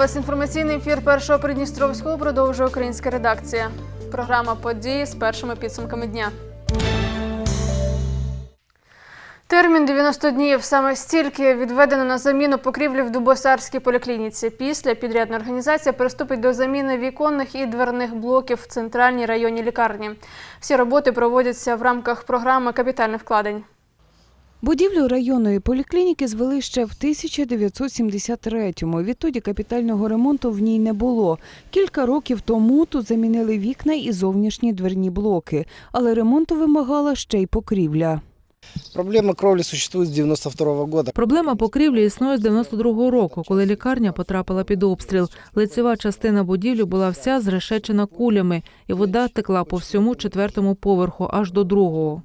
Вас. Інформаційний ефір першого Придністровського продовжує українська редакція. Програма події з першими підсумками дня. Термін 90 днів саме стільки відведено на заміну покрівлі в Дубосарській поліклініці. Після підрядна організація приступить до заміни віконних і дверних блоків в центральній районній лікарні. Всі роботи проводяться в рамках програми капітальних вкладень. Будівлю районної поліклініки звели ще в 1973-му. Відтоді капітального ремонту в ній не було. Кілька років тому тут замінили вікна і зовнішні дверні блоки, але ремонту вимагала ще й покрівля. Проблема кровли существует с 92 года. Проблема покрівлі існує з 92-го року, коли лікарня потрапила під обстріл. Лицева частина будівлі була вся зрешечена кулями, і вода текла по всьому четвертому поверху аж до другого.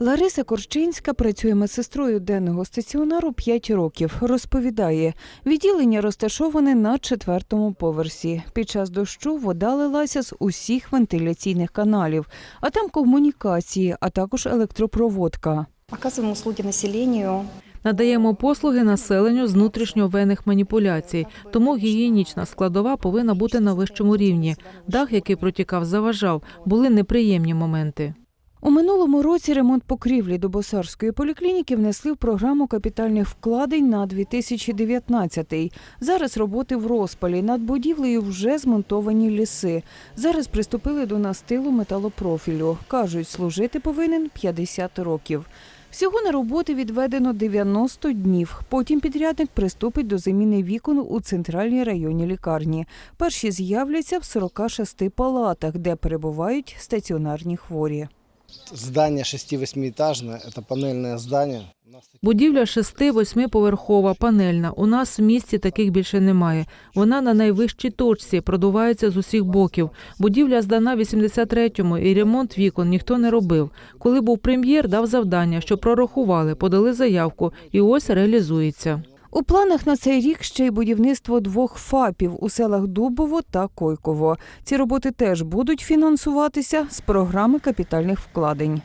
Лариса Корчинська працює медсестрою денного стаціонару 5 років. Розповідає, відділення розташоване на четвертому поверсі. Під час дощу вода лилася з усіх вентиляційних каналів, а там комунікації, а також електропроводка. Оказываем услуги населению. Надаємо послуги населенню з внутрішньовенних маніпуляцій, тому гігієнічна складова повинна бути на вищому рівні. Дах, який протікав, заважав, були неприємні моменти. У минулому році ремонт покрівлі до Босарської поліклініки внесли в програму капітальних вкладень на 2019 Зараз роботи в розпалі. Над будівлею вже змонтовані ліси. Зараз приступили до настилу металопрофілю. Кажуть, служити повинен 50 років. Всього на роботи відведено 90 днів. Потім підрядник приступить до заміни вікон у центральній районній лікарні. Перші з'являться в 46 палатах, де перебувають стаціонарні хворі. Здание 6-8-этажное, это панельное здание. У Будівля 6-8 поверхова, панельна. У нас в місті таких більше немає. Вона на найвищій точці, продувається з усіх боків. Будівля здана в 83-му, і ремонт вікон ніхто не робив. Коли був прем'єр, дав завдання, що прорахували, подали заявку, і ось реалізується. У планах на цей рік ще й будівництво двох ФАПів у селах Дубово та Койково. Ці роботи теж будуть фінансуватися з програми капітальних вкладень.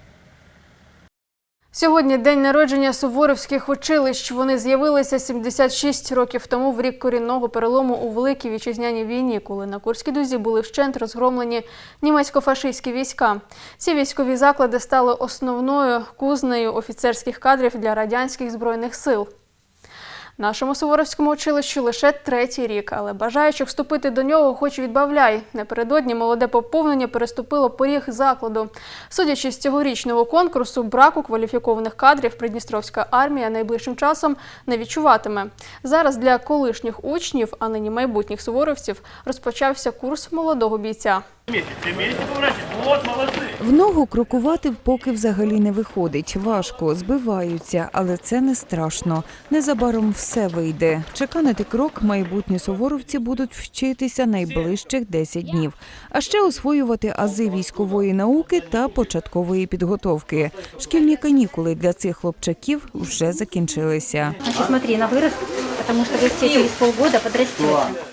Сьогодні день народження суворовських училищ. Вони з'явилися 76 років тому в рік корінного перелому у Великій вітчизняній війні, коли на Курській дузі були вщент розгромлені німецько-фашистські війська. Ці військові заклади стали основною кузнею офіцерських кадрів для радянських збройних сил. Нашому суворовському училищу лише третій рік, але бажаючих вступити до нього хоч відбавляй. Напередодні молоде поповнення переступило поріг закладу. Судячи з цьогорічного конкурсу, браку кваліфікованих кадрів Придністровська армія найближчим часом не відчуватиме. Зараз для колишніх учнів, а нині майбутніх суворовців, розпочався курс молодого бійця. Вот, молодцы. В ногу крокувати поки взагалі не виходить. Важко, збиваються, але це не страшно. Незабаром все вийде. Чеканити крок майбутні суворовці будуть вчитися найближчих 10 днів, а ще освоювати ази військової науки та початкової підготовки. Шкільні канікули для цих хлопчаків вже закінчилися. Значит, смотри, она вырастет, потому что вы все через полгода подрастете.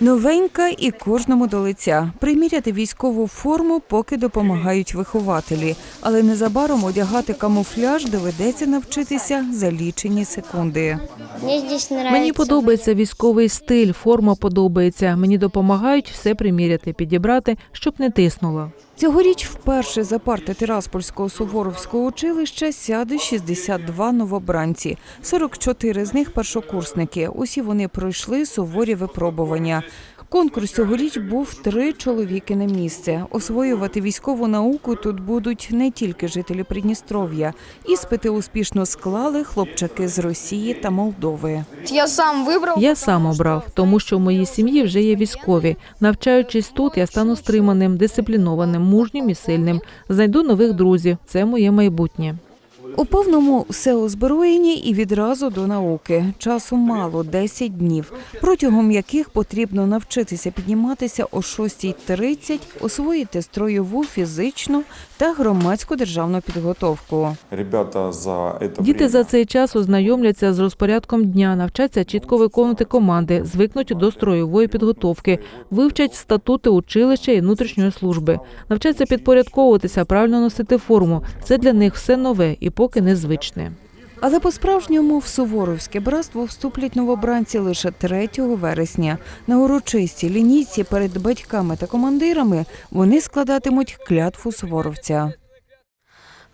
Новенька і кожному до лиця. Приміряти військову форму поки допомагають вихователі, але незабаром одягати камуфляж доведеться навчитися за лічені секунди. Мені подобається військовий стиль, форма подобається. Мені допомагають все приміряти, підібрати, щоб не тиснуло. Цьогоріч вперше за парти Тираспольського суворовського училища сяде 62 новобранці. 44 з них першокурсники. Усі вони пройшли суворі випробування. Конкурс цьогоріч був три чоловіки на місце. Освоювати військову науку тут будуть не тільки жителі Придністров'я. Іспити успішно склали хлопчаки з Росії та Молдови. Я сам выбрал. Я сам обрав, тому що в моїй сім'ї вже є військові. Навчаючись тут, я стану стриманим, дисциплінованим, мужнім і сильним. Знайду нових друзів. Це моє майбутнє. У повному все озброєні і відразу до науки. Часу мало 10 днів, протягом яких потрібно навчитися підніматися о 6.30, освоїти строєву, фізичну та громадську державну підготовку. Діти за цей час ознайомляться з розпорядком дня, навчаться чітко виконувати команди, звикнуть до строєвої підготовки, вивчать статути училища і внутрішньої служби, навчаться підпорядковуватися, правильно носити форму. Це для них все нове і поки незвичне. Але по-справжньому в Суворовське братство вступлять новобранці лише 3 вересня. На урочистій лінійці перед батьками та командирами вони складатимуть клятву суворовця.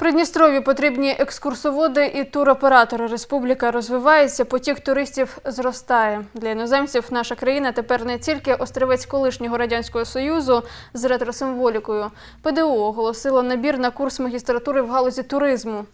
Придністров'ю потрібні екскурсоводи і туроператори. Республіка розвивається, потік туристів зростає. Для іноземців наша країна тепер не тільки острівець колишнього радянського союзу з ретросимволікою. ПДУ оголосило набір на курс магістратури в галузі туризму.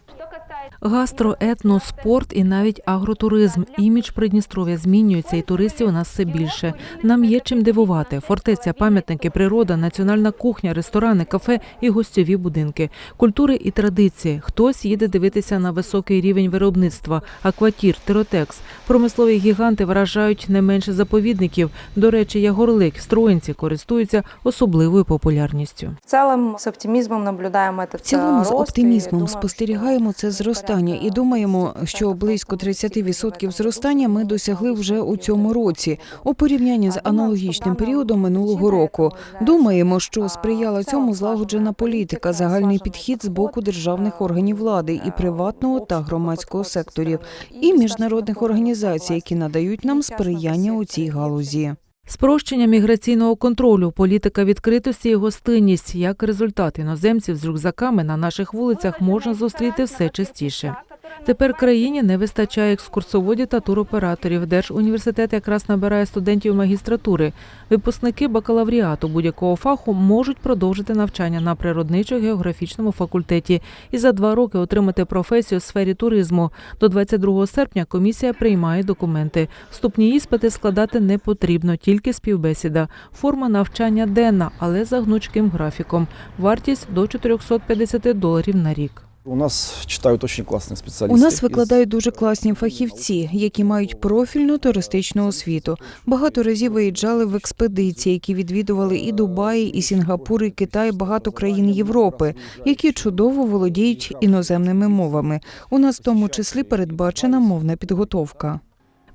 Гастро, етно, спорт і навіть агротуризм. Імідж Придністров'я змінюється, і туристів у нас все більше. Нам є чим дивувати: фортеця, пам'ятники, природа, національна кухня, ресторани, кафе і гостьові будинки, культури і традиції. Хтось їде дивитися на високий рівень виробництва, акватір, тиротекс. Промислові гіганти вражають не менше заповідників. До речі, Ягорлик, Строїнці користуються особливою популярністю. В целом с оптимизмом наблюдаем этот В цілому з оптимізмом спостерігаємо це зростання і думаємо, що близько 30% зростання ми досягли вже у цьому році у порівнянні з аналогічним періодом минулого року. Думаємо, що сприяла цьому злагоджена політика, загальний підхід з боку державних органів влади і приватного та громадського секторів, і міжнародних організацій, які надають нам сприяння у цій галузі. Спрощення міграційного контролю, політика відкритості і гостинність. Як результат, іноземців з рюкзаками на наших вулицях можна зустріти все частіше. Тепер країні не вистачає екскурсоводів та туроператорів. Держуніверситет якраз набирає студентів магістратури. Випускники бакалавріату будь-якого фаху можуть продовжити навчання на природничо-географічному факультеті і за два роки отримати професію у сфері туризму. До 22 серпня комісія приймає документи. Вступні іспити складати не потрібно, тільки співбесіда. Форма навчання денна, але за гнучким графіком. Вартість до 450 доларів на рік. У нас читають дуже класні спеціалісти. У нас викладають дуже класні фахівці, які мають профільну туристичну освіту. Багато разів виїжджали в експедиції, які відвідували і Дубай, і Сінгапур, і Китай, багато країн Європи, які чудово володіють іноземними мовами. У нас в тому числі передбачена мовна підготовка.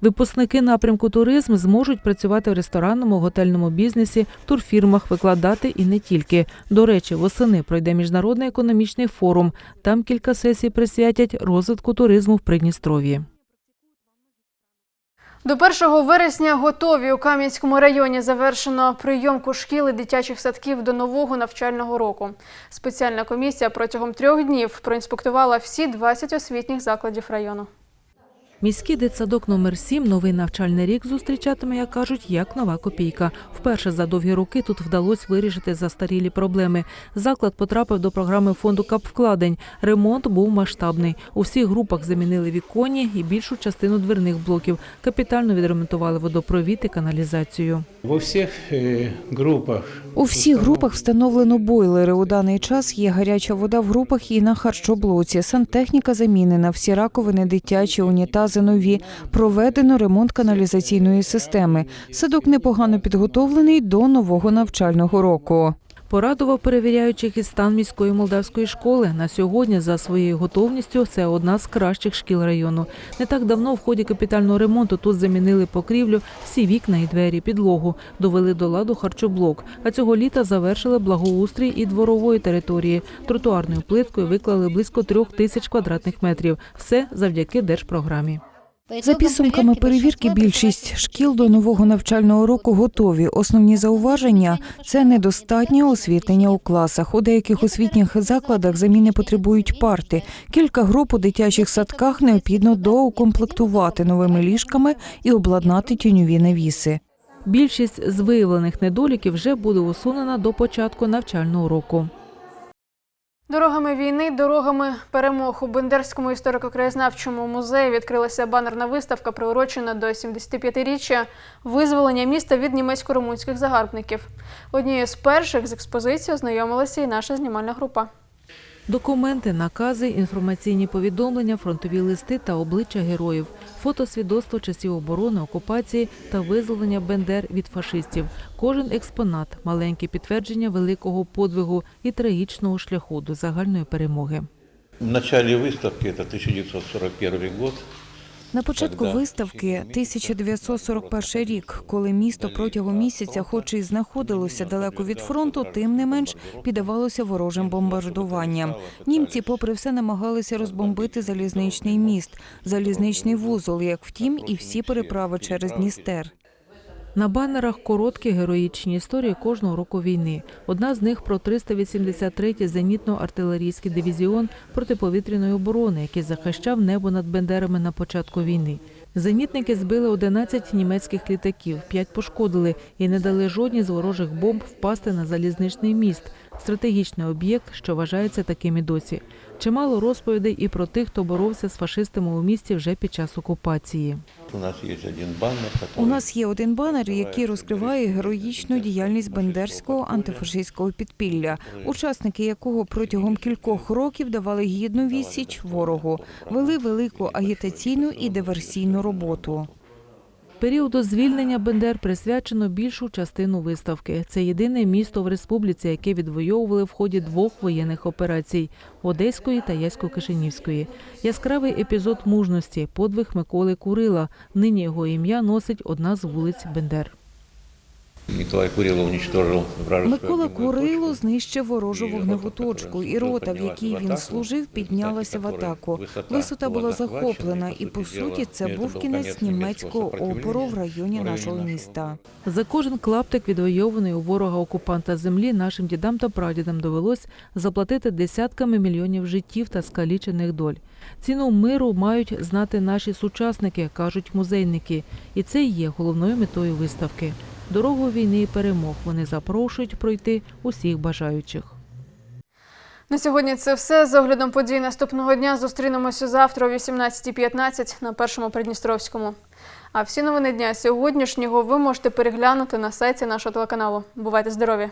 Випускники напрямку туризм зможуть працювати в ресторанному, готельному бізнесі, турфірмах, викладати і не тільки. До речі, восени пройде міжнародний економічний форум. Там кілька сесій присвятять розвитку туризму в Придністров'ї. До 1 вересня готові у Кам'янському районі завершено прийомку шкіл і дитячих садків до нового навчального року. Спеціальна комісія протягом трьох днів проінспектувала всі 20 освітніх закладів району. Міський дитсадок номер 7 новий навчальний рік зустрічатиме, як кажуть, як нова копійка. Вперше за довгі роки тут вдалося вирішити застарілі проблеми. Заклад потрапив до програми фонду капвкладень. Ремонт був масштабний. У всіх групах замінили віконні і більшу частину дверних блоків. Капітально відремонтували водопровід і каналізацію. Во всіх е, групах У всіх групах встановлено бойлери. У даний час є гаряча вода в групах і на харчоблоці. Сантехніка замінена, всі раковини дитячі, унітази нові. Проведено ремонт каналізаційної системи. Садок непогано підготовлений до нового навчального року. Порадував перевіряючих і стан міської молдавської школи. На сьогодні за своєю готовністю це одна з кращих шкіл району. Не так давно в ході капітального ремонту тут замінили покрівлю, всі вікна і двері, підлогу, довели до ладу харчоблок. А цього літа завершили благоустрій і дворової території. Тротуарною плиткою виклали близько трьох тисяч квадратних метрів. Все завдяки держпрограмі. За підсумками перевірки, більшість шкіл до нового навчального року готові. Основні зауваження це недостатнє освітлення у класах. У деяких освітніх закладах заміни потребують парти. Кілька груп у дитячих садках необхідно доукомплектувати новими ліжками і обладнати тюньові навіси. Більшість з виявлених недоліків вже буде усунена до початку навчального року. Дорогами війни, дорогами перемог у Бендерському історико-краєзнавчому музеї відкрилася банерна виставка, приурочена до 75-річчя визволення міста від німецько-румунських загарбників. Однією з перших з експозиції ознайомилася і наша знімальна група. Документи, накази, інформаційні повідомлення, фронтові листи та обличчя героїв, фотосвідоцтво часів оборони, окупації та визволення Бендер від фашистів. Кожен експонат маленьке підтвердження великого подвигу і трагічного шляху до загальної перемоги. В начале выставки, это 1941 год, На початку виставки 1941 рік, коли місто протягом місяця, хоч і знаходилося далеко від фронту, тим не менш піддавалося ворожим бомбардуванням. Німці, попри все, намагалися розбомбити залізничний міст, залізничний вузол, як втім, і всі переправи через Дністер. На банерах короткі героїчні історії кожного року війни. Одна з них про 383-й зенітно-артилерійський дивізіон протиповітряної оборони, який захищав небо над Бендерами на початку війни. Зенітники збили 11 німецьких літаків, 5 пошкодили і не дали жодній з ворожих бомб впасти на залізничний міст, стратегічний об'єкт, що вважається таким і досі. Чимало розповідей і про тих, хто боровся з фашистами у місті вже під час окупації. У нас є один банер, У нас є один банер, який розкриває героїчну діяльність бендерського антифашистського підпілля, учасники якого протягом кількох років давали гідну відсіч ворогу, вели велику агітаційну і диверсійну роботу. Періоду звільнення Бендер присвячено більшу частину виставки. Це єдине місто в республіці, яке відвоювали в ході двох воєнних операцій Одеської та Ясько-Кишинівської. Яскравий епізод мужності, подвиг Миколи Курила. Нині його ім'я носить одна з вулиць Бендер. Николай Курило уничтожил вражескую Микола Курило знищив ворожу вогневу точку, і рота, в якій він служив, піднялася в атаку. висота була захоплена, і, по суті це був кінець німецького опору в районі нашого міста. За кожен клаптик відвойованої у ворога окупанта землі нашим дідам та прадідам довелось заплатити десятками мільйонів життів та скалічених доль. Ціну миру мають знати наші сучасники, кажуть музейники, і це є головною метою виставки. Дорогу війни і перемог вони запрошують пройти усіх бажаючих. На сьогодні це все. З оглядом подій наступного дня зустрінемося завтра о 18.15 на першому Придністровському. А всі новини дня сьогоднішнього ви можете переглянути на сайті нашого телеканалу. Бувайте здорові!